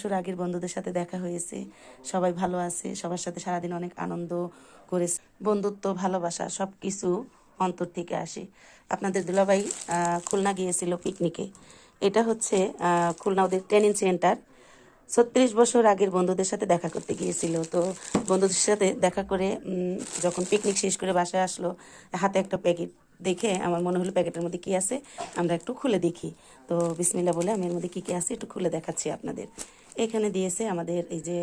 বছর আগের বন্ধুদের সাথে দেখা হয়েছে। সবাই ভালো আছে, সবার সাথে সারাদিন অনেক আনন্দ করেছে। বন্ধুত্ব, ভালোবাসা সব কিছু অন্তর থেকে আসে। আপনাদের দুলাভাই খুলনা গিয়েছিল পিকনিকে। এটা হচ্ছে খুলনা ওদের ট্রেনিং সেন্টার ছত্রিশ বছর আগের বন্ধুদের সাথে দেখা করতে গিয়েছিল। তো বন্ধুদের সাথে দেখা করে যখন পিকনিক শেষ করে বাসায় আসলো, হাতে একটা প্যাকেট দেখে আমার মনে হলো প্যাকেটের মধ্যে কি আছে, আমরা একটু খুলে দেখি। তো বিসমিল্লা বলে আমি এর মধ্যে কি কি আছে একটু খুলে দেখাচ্ছি আপনাদের। এখানে দিয়েছে আমাদের এই যে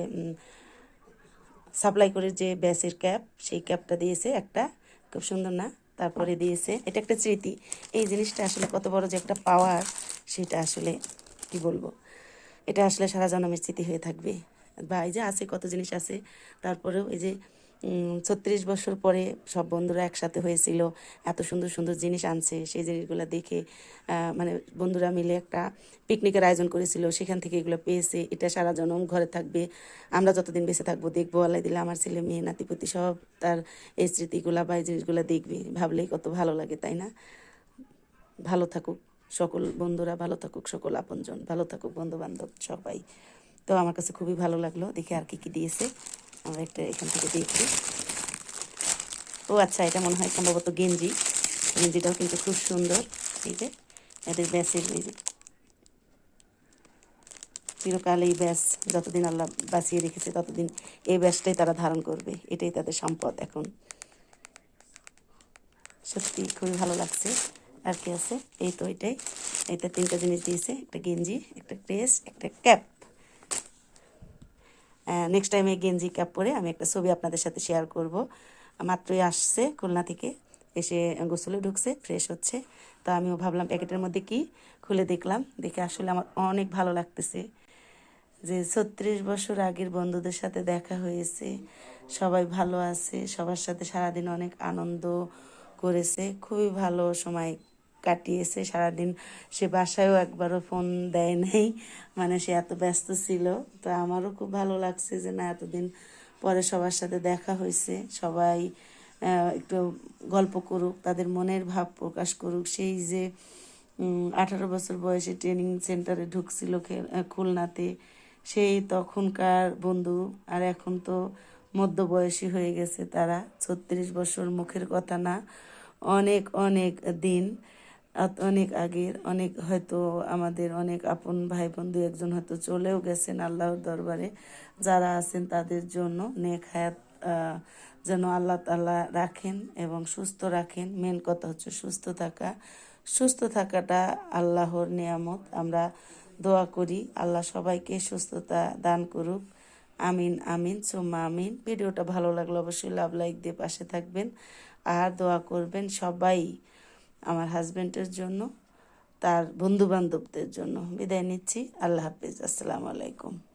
সাপ্লাই করে যে ব্যাসের ক্যাপ সেই ক্যাপটা দিয়েছে একটা। খুব সুন্দর না? তারপরে দিয়েছে, এটা একটা স্মৃতি। এই জিনিসটা আসলে কত বড় যে একটা পাওয়ার সেটা আসলে কি বলব? এটা আসলে সারা জন্মের স্মৃতি হয়ে থাকবে। বা এই যে আছে, কত জিনিস আছে। তারপরেও এই যে ছত্রিশ বছর পরে সব বন্ধুরা একসাথে হয়েছিল, এত সুন্দর সুন্দর জিনিস আনছে, সেই জিনিসগুলো দেখে মানে বন্ধুরা মিলে একটা পিকনিকের আয়োজন করেছিল, সেখান থেকে এগুলো পেয়েছে, এটা সারা জনম ঘরে থাকবে, আমরা যতদিন বেঁচে থাকব, দেখব, আল্লাহ দিলে আমার ছেলে, মেয়ে, নাতিপতি সব তার এই স্মৃতিগুলা বা এই জিনিসগুলো দেখবে, ভাবলেই কত ভালো লাগে, তাই না? ভালো থাকুক সকল বন্ধুরা, ভালো থাকুক সকল আপনজন, ভালো থাকুক বন্ধু বান্ধব সবাই। তো আমার কাছে খুবই ভালো লাগল, দেখে আর কি কি দিয়েছে। আমরা একটা এখান থেকে দেখি ও আচ্ছা এটা মনে হয় সম্ভবত গেঞ্জি। গেঞ্জিটাও কিন্তু খুব সুন্দর। এই যে, এদের ব্যাসের এই যে। চিরকাল এই ব্যাস যতদিন আল্লাহ বাঁচিয়ে রেখেছে, ততদিন এই ব্যাসটাই তারা ধারণ করবে। এটাই তাদের সম্পদ এখন। সত্যি খুবই ভালো লাগছে। আর কি আছে? এই তো এটাই। এটা তিনটা জিনিস দিয়েছে। একটা গেঞ্জি, একটা ড্রেস, একটা ক্যাপ। নেক্সট টাইমে গেঞ্জি ক্যাপ পরে আমি একটা ছবি আপনাদের সাথে শেয়ার করব। মাত্রই আসছে খুলনা থেকে, এসে গোসলে ঢুকছে ফ্রেশ হচ্ছে। তো আমিও ভাবলাম প্যাকেটের মধ্যে কি খুলে দেখলাম, দেখে আসলে আমার অনেক ভালো লাগতেছে যে ছত্রিশ বছর আগের বন্ধুদের সাথে দেখা হয়েছে, সবাই ভালো আছে, সবার সাথে সারাদিন অনেক আনন্দ করেছে, খুবই ভালো সময় কাটিয়েছে, সারাদিন সে বাসায়ও একবারও ফোন দেয় নাই। মানে সে এত ব্যস্ত ছিল। তো আমারও খুব ভালো লাগছে যে না, এতদিন পরে সবার সাথে দেখা হয়েছে। সবাই একটু গল্প করুক, তাদের মনের ভাব প্রকাশ করুক। সেই যে আঠারো বছর বয়সে ট্রেনিং সেন্টারে ঢুকছিল খুলনাতে, সেই তখনকার বন্ধু, আর এখন তো মধ্যবয়সী হয়ে গেছে তারা। ছত্রিশ বছর মুখের কথা না। অনেক অনেক দিন অনেক আগের, অনেক হয়তো আমাদের অনেক আপন ভাই বন্ধু একজন হয়তো চলেও গেছেন আল্লাহর দরবারে। যারা আছেন তাদের জন্য নেক হায়াত যেন আল্লাহ তাল্লাহ রাখেন এবং সুস্থ রাখেন। মেন কথা হচ্ছে সুস্থ থাকা। সুস্থ থাকাটা আল্লাহর নিয়ামত। আমরা দোয়া করি, আল্লাহ সবাইকে সুস্থতা দান করুক। আমিন আমিন, সোম্মা আমিন। ভিডিওটা ভালো লাগলে অবশ্যই লাভ লাইক দিয়ে পাশে থাকবেন। আর দোয়া করবেন সবাই। আমার হাজব্যান্ডের জন্য তার বন্ধু বান্ধবদের জন্য। বিদায় নিচ্ছি। আল্লাহ হাফিজ। আসসালামু আলাইকুম।